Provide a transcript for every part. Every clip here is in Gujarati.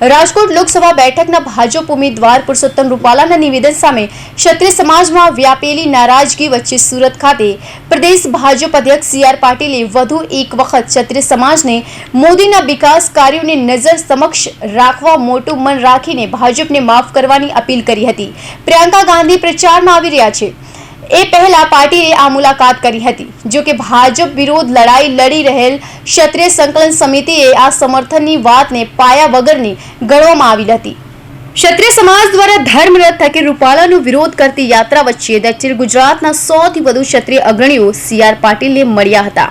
રાજકોટ લોકસભા બેઠકના ભાજપ ઉમેદવાર પુરુષોત્તમ રૂપાલાના નિવેદન સામે ક્ષત્રિય સમાજમાં વ્યાપેલી નારાજગી વચ્ચે સુરત ખાતે પ્રદેશ ભાજપ અધ્યક્ષ સી આર પાટીલે વધુ એક વખત ક્ષત્રિય સમાજને મોદીના વિકાસ કાર્યોને નજર સમક્ષ રાખવા મોટું મન રાખીને ભાજપને માફ કરવાની અપીલ કરી હતી. પ્રિયંકા ગાંધી પ્રચારમાં આવી રહ્યા છે. એ પહેલા પાર્ટીએ આ મુલાકાત કરી હતી, જો કે ભાજપ વિરોધ લડાઈ લડી રહેલ ક્ષત્રિય સંકલન સમિતિએ આ સમર્થનની વાતને પાયા વગરની ગણવામાં આવી હતી. ક્ષત્રિય સમાજ દ્વારા ધર્મરથ થકી રૂપાલાનો વિરોધ કરતી યાત્રા વચ્ચે દક્ષિણ ગુજરાતના સૌથી વધુ ક્ષત્રિય અગ્રણીઓ સી આર પાટીલને મળ્યા હતા.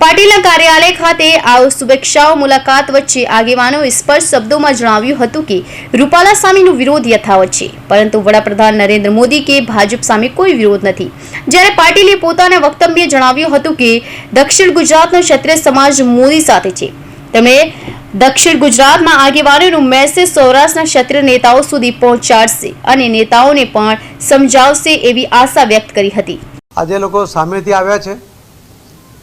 પાટીલના કાર્યાલય ખાતે આ શુભેચ્છાઓ મુલાકાત વચ્ચે આગેવાનોએ સ્પષ્ટ શબ્દોમાં જણાવ્યું હતું કે રૂપાલા સામેનો વિરોધ યથાવત છે, પરંતુ વડાપ્રધાન નરેન્દ્ર મોદી કે ભાજપ સામે કોઈ વિરોધ નથી. જ્યારે પાટીલે પોતાના વક્તવ્ય જણાવ્યું હતું કે દક્ષિણ ગુજરાતનો ક્ષત્રિય સમાજ મોદી સાથે છે. તેમણે દક્ષિણ ગુજરાતમાં આગેવાનોનો મેસેજ સૌરાષ્ટ્રના ક્ષત્રિય નેતાઓ સુધી પહોંચાડશે અને નેતાઓને પણ સમજાવશે એવી આશા વ્યક્ત કરી હતી. આજે લોકો સામેથી આવ્યા છે.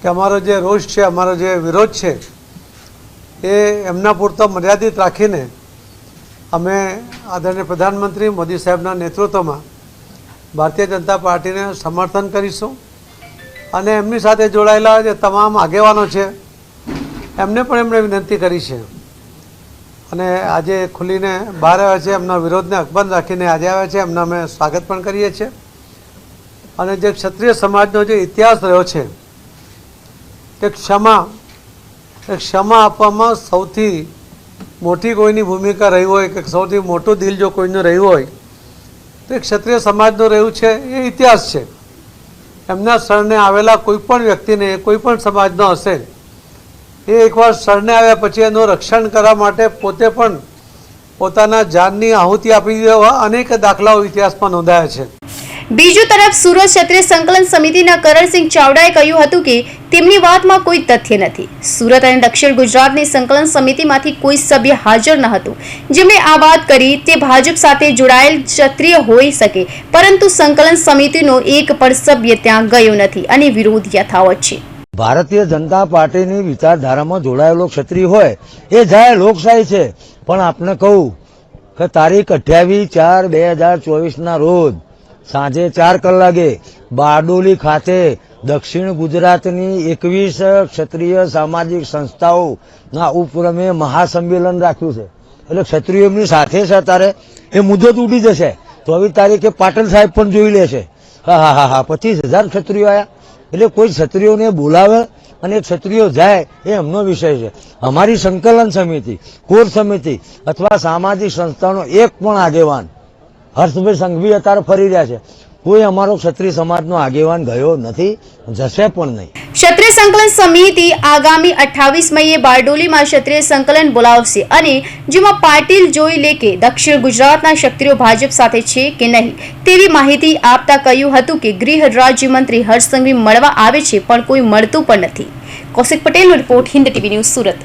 કે અમારો જે રોષ છે, અમારો જે વિરોધ છે, એ એમના પૂરતો મર્યાદિત રાખીને અમે આદરણીય પ્રધાનમંત્રી મોદી સાહેબના નેતૃત્વમાં ભારતીય જનતા પાર્ટીને સમર્થન કરીશું અને એમની સાથે જોડાયેલા જે તમામ આગેવાનો છે, એમને પણ એમણે વિનંતી કરી છે. અને આજે ખુલીને બહાર આવ્યા છે, એમના વિરોધને અકબંધ રાખીને આજે આવ્યા છે, એમના અમે સ્વાગત પણ કરીએ છીએ. અને જે ક્ષત્રિય સમાજનો જે ઇતિહાસ રહ્યો છે તે ક્ષમા એ ક્ષમા આપવામાં સૌથી મોટી કોઈની ભૂમિકા રહી હોય કે સૌથી મોટું દિલ જો કોઈનું રહ્યું હોય, તો એ ક્ષત્રિય સમાજનું રહ્યું છે, એ ઇતિહાસ છે. એમના શરણે આવેલા કોઈ પણ વ્યક્તિને, કોઈ પણ સમાજનો હશે, એ એકવાર શરણે આવ્યા પછી એનું રક્ષણ કરવા માટે પોતે પણ પોતાના જાનની આહુતિ આપી દેવા અનેક દાખલાઓ ઇતિહાસમાં નોંધાયા છે. બીજી તરફ સુરત ક્ષત્રિય સંકલન સમિતિના કરણસિંહ ચાવડાએ કહ્યું હતું કે તેમની વાતમાં કોઈ તથ્ય નથી. સુરત અને દક્ષિણ ગુજરાતની સંકલન સમિતિમાંથી કોઈ સભ્ય હાજર ન હતું. જેમણે આ વાત કરી તે ભાજપ સાથે જોડાયેલ ક્ષત્રિય હોઈ શકે, પરંતુ સંકલન સમિતિનો એક પણ સભ્ય ત્યાં ગયો નથી અને વિરોધ યથાવત છે. ભારતીય જનતા પાર્ટીની વિચારધારામાં જોડાયેલો ક્ષત્રિય હોય, એ જાય લોકશાહી છે. પણ આપને કહું કે તારીખ અઠ્યાવીસ ચાર બે હજાર ચોવીસના રોજ સાંજે ચાર કલાકે બારડોલી ખાતે દક્ષિણ ગુજરાતની એકવીસ ક્ષત્રિય સામાજિક સંસ્થાઓના ઉપક્રમે મહાસંમેલન રાખ્યું છે. એટલે ક્ષત્રિયો એમની સાથે છે અત્યારે. એ મુદ્દો ઉડી જશે. ચોવીસ તારીખે પાટણ સાહેબ પણ જોઈ લેશે હા હા હા હા, પચીસ હજાર ક્ષત્રિયો આવ્યા એટલે કોઈ ક્ષત્રિયોને બોલાવે અને ક્ષત્રિયો જાય એ એમનો વિષય છે. અમારી સંકલન સમિતિ, કોર સમિતિ અથવા સામાજિક સંસ્થાનો એક પણ આગેવાન હર્ષભાઈ સંઘવી અત્યારે ફરી રહ્યા છે. કોઈ અમારો ક્ષત્રિય સમાજનો આગેવાન ગયો નથી, જશે પણ નહીં. ક્ષત્રિય સંકલન સમિતિ આગામી અઠ્ઠાવીસ મઈએ બારડોલીમાં ક્ષત્રિય સંકલન બોલાવશે અને જેમાં પાટીલ જોઈ લે કે દક્ષિણ ગુજરાતના ક્ષત્રિયો ભાજપ સાથે છે કે નહીં. તેવી માહિતી આપતા કહ્યું હતું કે ગૃહ રાજ્યમંત્રી હર્ષ સંઘવી મળવા આવે છે, પણ કોઈ મળતું પણ નથી. કૌશિક પટેલનો report Hind TV news Surat.